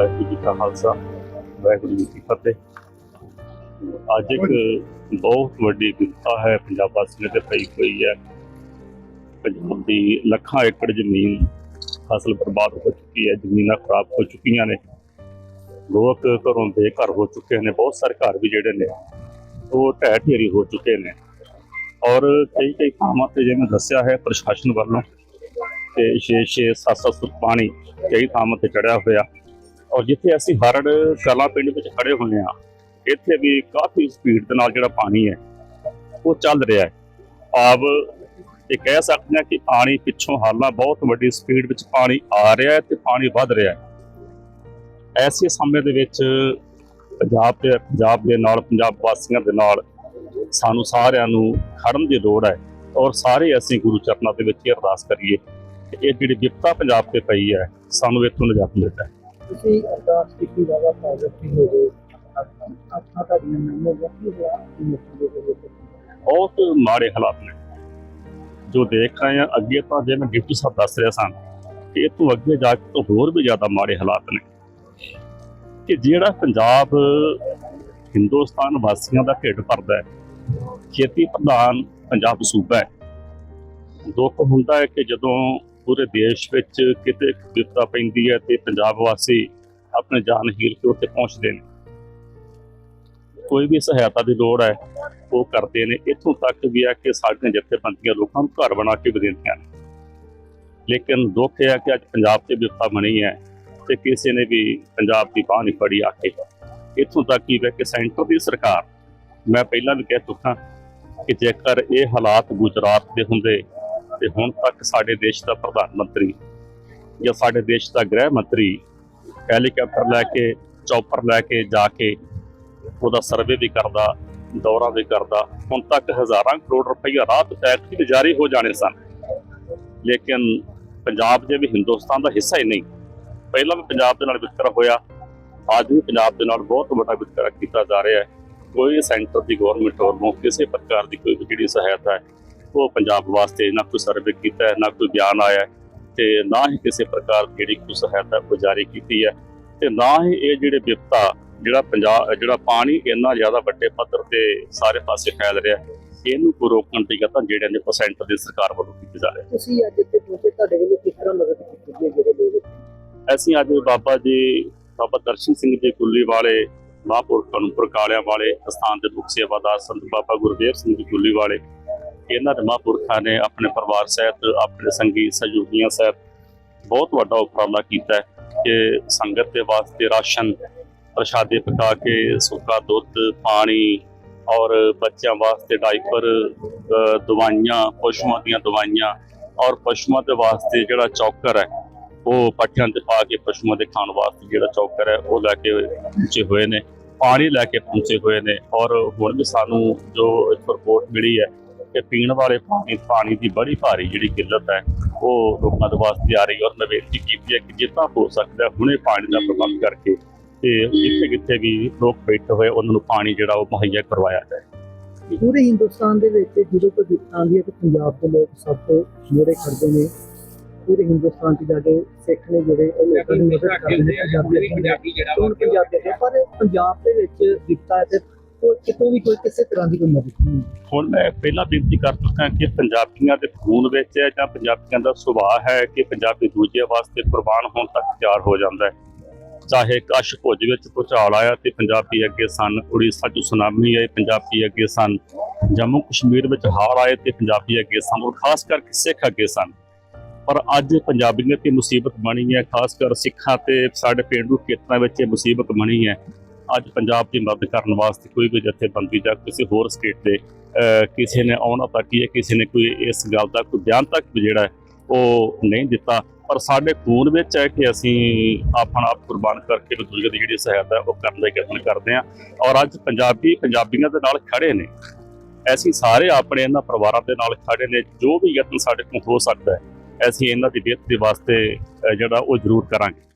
ਵਾਹਿਗੁਰੂ ਜੀ ਕਾ ਖਾਲਸਾ ਵਾਹਿਗੁਰੂ ਜੀ ਕੀ ਫਤਿਹ ਅੱਜ ਇੱਕ ਬਹੁਤ ਵੱਡੀ ਵਿਪਤਾ ਹੈ ਪੰਜਾਬ ਵਾਸੀਆਂ ਤੇ ਪਈ ਹੋਈ ਹੈ। ਪੰਜਾਬ ਦੀ ਲੱਖਾਂ ਏਕੜ ਜ਼ਮੀਨ ਫਸਲ ਬਰਬਾਦ ਹੋ ਚੁੱਕੀ ਹੈ ਜ਼ਮੀਨਾਂ ਖਰਾਬ ਹੋ ਚੁੱਕੀਆਂ ਨੇ। ਲੋਕ ਘਰੋਂ ਬੇਘਰ ਹੋ ਚੁੱਕੇ ਨੇ ਬਹੁਤ ਸਾਰੇ ਘਰ ਵੀ ਜਿਹੜੇ ਨੇ ਉਹ ਢਹਿ ਢੇਰੀ ਹੋ ਚੁੱਕੇ ਨੇ। ਔਰ ਕਈ ਕਈ ਥਾਵਾਂ ਤੇ ਜਿਵੇਂ ਦੱਸਿਆ ਹੈ ਪ੍ਰਸ਼ਾਸਨ ਵੱਲੋਂ ਤੇ 6-6 7-7 ਫੁੱਟ ਪਾਣੀ ਕਈ ਥਾਵਾਂ ਤੇ ਚੜਿਆ ਹੋਇਆ। ਔਰ ਜਿੱਥੇ ਅਸੀਂ ਹਰੜ ਕਲਾਂ ਪਿੰਡ ਵਿੱਚ ਖੜੇ ਹੋਏ ਆ ਇੱਥੇ ਵੀ ਕਾਫੀ ਸਪੀਡ ਦੇ ਨਾਲ ਜਿਹੜਾ ਪਾਣੀ ਹੈ, ਉਹ ਚੱਲ ਰਿਹਾ ਹੈ। ਆਬ ਇਹ ਕਹਿ ਸਕਦੇ ਹਾਂ ਕਿ ਪਾਣੀ ਪਿੱਛੋਂ ਹਾਲਾਂ ਬਹੁਤ ਵੱਡੀ ਸਪੀਡ ਵਿੱਚ ਪਾਣੀ ਆ ਰਿਹਾ ਹੈ ਤੇ ਪਾਣੀ ਵੱਧ ਰਿਹਾ ਹੈ। ਐਸੇ ਸਮੇਂ ਦੇ ਵਿੱਚ ਪੰਜਾਬ ਦੇ ਪੰਜਾਬ ਦੇ ਨਾਲ, ਪੰਜਾਬ ਵਾਸੀਆਂ ਦੇ ਨਾਲ ਸਾਨੂੰ ਸਾਰਿਆਂ ਨੂੰ ਖੜਨ ਦੀ ਲੋੜ ਹੈ ਔਰ ਸਾਰੇ ਅਸੀਂ ਗੁਰੂ ਚਰਨਾਂ ਦੇ ਵਿੱਚ ਇਹ ਅਰਦਾਸ ਕਰੀਏ ਕਿ ਇਹ ਜਿਹੜੀ ਵਿਪਤਾ ਪੰਜਾਬ ਤੇ ਪਈ ਹੈ, ਸਾਨੂੰ ਇੱਥੋਂ ਨਿਜਾਤ ਮਿਲਦਾ ਹੈ। ਤੁਸੀਂ ਅਰਦਾਸ ਕੀਤੀ, ਬਾਬਾ ਪ੍ਰਗਟ ਹੋ ਗਏ ਆਪਣਾ ਤਾਂ ਜਨਮ ਹੋ ਗਿਆ ਕੀ ਹੋਇਆ ਮੁਕਤੀ ਦੇ ਵਿੱਚ ਬਹੁਤ ਮਾੜੇ ਹਾਲਾਤ ਨੇ। ਜੋ ਦੇਖ ਰਹੇ ਹਾਂ, ਅੱਗੇ ਤਾਂ ਜਿਵੇਂ ਡਿਪਟੀ ਸਾਹਿਬ ਦੱਸ ਰਿਹਾ ਸਨ ਕਿ ਇਹ ਤੋਂ ਅੱਗੇ ਜਾ ਕੇ ਤਾਂ ਹੋਰ ਵੀ ਜ਼ਿਆਦਾ ਮਾੜੇ ਹਾਲਾਤ ਨੇ। ਕਿ ਜਿਹੜਾ ਪੰਜਾਬ, ਹਿੰਦੁਸਤਾਨ ਵਾਸੀਆਂ ਦਾ ਢਿੱਡ ਭਰਦਾ ਹੈ, ਖੇਤੀ ਪ੍ਰਧਾਨ ਪੰਜਾਬ ਸੂਬਾ ਹੈ। ਦੁੱਖ ਹੁੰਦਾ ਹੈ ਕਿ ਜਦੋਂ ਪੂਰੇ ਦੇਸ਼ ਵਿੱਚ ਕਿਤੇ ਵਿਪਤਾ ਪੈਂਦੀ ਹੈ ਤੇ ਪੰਜਾਬ ਵਾਸੀ ਆਪਣੇ ਜਾਨ ਹੀਰ ਕੇ ਉੱਥੇ ਪਹੁੰਚਦੇ ਨੇ। ਕੋਈ ਵੀ ਸਹਾਇਤਾ ਦੀ ਲੋੜ ਹੈ, ਉਹ ਕਰਦੇ ਨੇ। ਇੱਥੋਂ ਤੱਕ ਵੀ ਹੈ ਕਿ ਸਾਡੀਆਂ ਜਥੇਬੰਦੀਆਂ ਲੋਕਾਂ ਨੂੰ ਘਰ ਬਣਾ ਕੇ ਵੀ ਦਿੰਦੀਆਂ ਨੇ। ਲੇਕਿਨ ਦੁੱਖ ਇਹ ਹੈ ਕਿ ਅੱਜ ਪੰਜਾਬ ਤੇ ਵਿਪਤਾ ਬਣੀ ਹੈ ਤੇ ਕਿਸੇ ਨੇ ਵੀ ਪੰਜਾਬ ਦੀ ਬਾਹ ਨਹੀਂ ਫੜੀ ਆ ਕੇ। ਇੱਥੋਂ ਤੱਕ ਹੀ ਹੈ ਕਿ ਸੈਂਟਰ ਦੀ ਸਰਕਾਰ, ਮੈਂ ਪਹਿਲਾਂ ਵੀ ਕਹਿ ਚੁੱਕਾ ਕਿ ਜੇਕਰ ਇਹ ਹਾਲਾਤ ਗੁਜਰਾਤ ਦੇ ਹੁੰਦੇ ਤੇ ਹੁਣ ਤੱਕ ਸਾਡੇ ਦੇਸ਼ ਦਾ ਪ੍ਰਧਾਨ ਮੰਤਰੀ ਜਾਂ ਸਾਡੇ ਦੇਸ਼ ਦਾ ਗ੍ਰਹਿ ਮੰਤਰੀ ਹੈਲੀਕਾਪਟਰ ਲੈ ਕੇ, ਚੌਪਰ ਲੈ ਕੇ ਜਾ ਕੇ ਉਹਦਾ ਸਰਵੇ ਵੀ ਕਰਦਾ, ਦੌਰਾ ਵੀ ਕਰਦਾ, ਹੁਣ ਤੱਕ ਹਜ਼ਾਰਾਂ ਕਰੋੜ ਰੁਪਈਆ ਰਾਤ ਟੈਕਸ ਵੀ ਜਾਰੀ ਹੋ ਜਾਣੇ ਸਨ। ਲੇਕਿਨ ਪੰਜਾਬ ਜੇ ਵੀ ਹਿੰਦੁਸਤਾਨ ਦਾ ਹਿੱਸਾ ਹੀ ਨਹੀਂ। ਪਹਿਲਾਂ ਵੀ ਪੰਜਾਬ ਦੇ ਨਾਲ ਵਿਤਕਰਾ ਹੋਇਆ, ਅੱਜ ਵੀ ਪੰਜਾਬ ਦੇ ਨਾਲ ਬਹੁਤ ਵੱਡਾ ਵਿਤਕਰਾ ਕੀਤਾ ਜਾ ਰਿਹਾ ਹੈ। ਕੋਈ ਸੈਂਟਰ ਦੀ ਗਵਰਨਮੈਂਟ ਵੱਲੋਂ ਕਿਸੇ ਪ੍ਰਕਾਰ ਦੀ ਕੋਈ ਵੀ ਜਿਹੜੀ ਸਹਾਇਤਾ ਹੈ ਉਹ ਪੰਜਾਬ ਵਾਸਤੇ ਨਾ ਕੋਈ ਸਰਵੇ ਕੀਤਾ ਹੈ ਨਾ ਕੋਈ ਬਿਆਨ ਆਇਆ ਤੇ ਨਾ ਹੀ ਕਿਸੇ ਪ੍ਰਕਾਰ ਦੀ ਜਿਹੜੀ ਕੋਈ ਸਹਾਇਤਾ ਕੋਈ ਜਾਰੀ ਕੀਤੀ ਹੈ ਤੇ ਨਾ ਹੀ ਇਹ ਜਿਹੜੇ ਵਿਪਤਾ ਜਿਹੜਾ ਪੰਜਾਬ ਜਿਹੜਾ ਪਾਣੀ ਇੰਨਾ ਜ਼ਿਆਦਾ ਵੱਡੇ ਪੱਧਰ ਤੇ ਸਾਰੇ ਪਾਸੇ ਫੈਲ ਰਿਹਾ ਹੈ, ਇਹਨੂੰ ਕੋ ਰੋਕਣ ਦੀ ਯਤਨ ਜਿਹੜੇ ਨੇ ਪਰਸੈਂਟ ਦੀ ਸਰਕਾਰ ਵੱਲੋਂ ਕੀਤੇ ਜਾ ਰਹੇ ਤੁਸੀਂ ਅੱਜ ਇੱਥੇ ਪਹੁੰਚੇ ਤੁਹਾਡੇ ਵੱਲੋਂ ਕਿਸ ਤਰ੍ਹਾਂ ਮਦਦ ਕੀਤੀ ਗਈ ਹੈ ਜਿਹੜੇ ਲੋਕ। ਅਸੀਂ ਅੱਜ ਬਾਬਾ ਜੀ ਬਾਬਾ ਦਰਸ਼ਨ ਸਿੰਘ ਜੀ ਕੁੱਲੀ ਵਾਲੇ ਮਹਾਂਪੁਰਖਾਂ ਨੂੰ ਪ੍ਰਕਾਲਿਆਂ ਵਾਲੇ ਅਸਥਾਨ ਦੇ ਮੁਖ ਸੇਵਾਦਾਰ ਸੰਤ ਬਾਬਾ ਗੁਰਦੇਵ ਸਿੰਘ ਜੀ ਕੁੱਲੀ ਵਾਲੇ ਇਹਨਾਂ ਦੇ ਮਹਾਂਪੁਰਖਾਂ ਨੇ ਆਪਣੇ ਪਰਿਵਾਰ ਸਹਿਤ, ਆਪਣੇ ਸੰਗੀ ਸਹਿਯੋਗੀਆਂ ਸਹਿਤ ਬਹੁਤ ਵੱਡਾ ਉਪਰਾਲਾ ਕੀਤਾ ਹੈ ਕਿ ਸੰਗਤ ਦੇ ਵਾਸਤੇ ਰਾਸ਼ਨ, ਪ੍ਰਸ਼ਾਦੇ ਪਕਾ ਕੇ, ਸੁੱਕਾ ਦੁੱਧ, ਪਾਣੀ ਔਰ ਬੱਚਿਆਂ ਵਾਸਤੇ ਡਾਈਪਰ ਦਵਾਈਆਂ, ਪਸ਼ੂਆਂ ਦੀਆਂ ਦਵਾਈਆਂ ਔਰ ਪਸ਼ੂਆਂ ਦੇ ਵਾਸਤੇ ਜਿਹੜਾ ਚੌਕਰ ਹੈ, ਉਹ ਪੱਠਿਆਂ ਤੇ ਪਾ ਕੇ ਪਸ਼ੂਆਂ ਦੇ ਖਾਣ ਵਾਸਤੇ ਜਿਹੜਾ ਚੌਕਰ ਹੈ, ਉਹ ਲੈ ਕੇ ਪਹੁੰਚੇ ਹੋਏ ਨੇ, ਪਾਣੀ ਲੈ ਕੇ ਪਹੁੰਚੇ ਹੋਏ ਨੇ ਔਰ ਹੁਣ ਵੀ ਸਾਨੂੰ ਜੋ ਇੱਕ ਰਿਪੋਰਟ ਮਿਲੀ ਹੈ ਕਿ ਪੀਣ ਵਾਲੇ ਪਾਣੀ ਪਾਣੀ ਦੀ ਬੜੀ ਭਾਰੀ ਜਿਹੜੀ ਕਿੱਲਤ ਹੈ ਉਹ ਲੋਕਾਂ ਦੇ ਵਾਸਤੇ ਆ ਰਹੀ ਹੈ ਔਰ ਮੈਂ ਬੇਨਤੀ ਕੀਤੀ ਹੈ ਕਿ ਜਿੱਦਾਂ ਹੋ ਸਕਦਾ ਹੁਣੇ ਪਾਣੀ ਦਾ ਪ੍ਰਬੰਧ ਕਰਕੇ ਤੇ ਜਿੱਥੇ ਕਿੱਥੇ ਵੀ ਲੋਕ ਬੈਠੇ ਹੋਏ ਉਹਨਾਂ ਨੂੰ ਪਾਣੀ ਜਿਹੜਾ ਉਹ ਮੁਹੱਈਆ ਕਰਵਾਇਆ ਜਾਏ। ਪੂਰੇ ਹਿੰਦੁਸਤਾਨ ਦੇ ਵਿੱਚ ਜਦੋਂ ਕੋਈ ਦਿੱਕਤ ਆਉਂਦੀ ਹੈ ਤੇ ਪੰਜਾਬ ਦੇ ਲੋਕ ਸਭ ਤੋਂ ਜਿਹੜੇ ਖੜਦੇ ਨੇ। ਪੂਰੇ ਹਿੰਦੁਸਤਾਨ 'ਚ ਜਾ ਕੇ ਸਿੱਖ ਨੇ ਜਿਹੜੇ ਉਹ ਲੋਕਾਂ ਦੀ ਮਦਦ ਕਰਦੇ ਨੇ ਪੰਜਾਬੀ ਜਿਹੜਾ ਪੰਜਾਬੀ ਦੇ ਪਰ ਪੰਜਾਬ ਦੇ ਵਿੱਚ ਦਿੱਤਾ ਹੈ ਤੇ ਕੋਈ ਕਿਤੋਂ ਵੀ ਕੋਈ ਕਿਸੇ ਤਰ੍ਹਾਂ ਦੀ ਕੋਈ ਮਦਦ ਨਹੀਂ ਹੁਣ ਮੈਂ ਪਹਿਲਾਂ ਬੇਨਤੀ ਕਰ ਚੁੱਕਾ ਕਿ ਪੰਜਾਬੀਆਂ ਦੇ ਖੂਨ ਵਿੱਚ ਹੈ ਜਾਂ ਪੰਜਾਬੀਆਂ ਦਾ ਸੁਭਾਅ ਹੈ ਕਿ ਪੰਜਾਬੀ ਦੂਜੇ ਵਾਸਤੇ ਕੁਰਬਾਨ ਹੋਣ ਤੱਕ ਤਿਆਰ ਹੋ ਜਾਂਦਾ ਹੈ। ਚਾਹੇ ਕਸ਼ ਭੁੱਜ ਵਿੱਚ ਭੁਚਾਲ ਆਇਆ ਤੇ ਪੰਜਾਬੀ ਅੱਗੇ ਸਨ ਉੜੀਸਾ 'ਚ ਸੁਨਾਮੀ ਆਈ, ਪੰਜਾਬੀ ਅੱਗੇ ਸਨ। ਜੰਮੂ ਕਸ਼ਮੀਰ ਵਿੱਚ ਹਾਰ ਆਏ ਤੇ ਪੰਜਾਬੀ ਅੱਗੇ ਸਨ ਔਰ ਖਾਸ ਕਰਕੇ ਸਿੱਖ ਅੱਗੇ ਸਨ। ਪਰ ਅੱਜ ਪੰਜਾਬੀਆਂ ਤੇ ਮੁਸੀਬਤ ਬਣੀ ਹੈ, ਖਾਸ ਕਰ ਸਿੱਖਾਂ ਤੇ ਸਾਡੇ ਪਿੰਡੂ ਖੇਤਰਾਂ ਵਿੱਚ ਇਹ ਮੁਸੀਬਤ ਬਣੀ ਹੈ। ਅੱਜ ਪੰਜਾਬ ਦੀ ਮਦਦ ਕਰਨ ਵਾਸਤੇ ਕੋਈ ਵੀ ਜਥੇਬੰਦੀ ਜਾਂ ਕਿਸੇ ਹੋਰ ਸਟੇਟ ਦੇ ਕਿਸੇ ਨੇ ਆਉਣਾ ਤੱਕ ਹੀ, ਕਿਸੇ ਨੇ ਕੋਈ ਇਸ ਗੱਲ ਦਾ ਕੋਈ ਬਿਆਨ ਤੱਕ ਵੀ ਜਿਹੜਾ ਉਹ ਨਹੀਂ ਦਿੱਤਾ। ਪਰ ਸਾਡੇ ਖੂਨ ਵਿੱਚ ਹੈ ਕਿ ਅਸੀਂ ਆਪਣਾ ਆਪ ਕੁਰਬਾਨ ਕਰਕੇ ਵੀ ਦੂਜੇ ਦੀ ਜਿਹੜੀ ਸਹਾਇਤਾ ਉਹ ਕਰਨ ਦਾ ਯਤਨ ਕਰਦੇ ਹਾਂ। ਔਰ ਅੱਜ ਪੰਜਾਬੀ, ਪੰਜਾਬੀਆਂ ਦੇ ਨਾਲ ਖੜੇ ਨੇ। ਅਸੀਂ ਸਾਰੇ ਆਪਣੇ ਇਹਨਾਂ ਪਰਿਵਾਰਾਂ ਦੇ ਨਾਲ ਖੜੇ ਨੇ। ਜੋ ਵੀ ਯਤਨ ਸਾਡੇ ਕੋਲ ਹੋ ਸਕਦਾ ਹੈ, ਅਸੀਂ ਇਹਨਾਂ ਦੀ ਬਿਹਤਰੀ ਵਾਸਤੇ ਜਿਹੜਾ ਉਹ ਜ਼ਰੂਰ ਕਰਾਂਗੇ।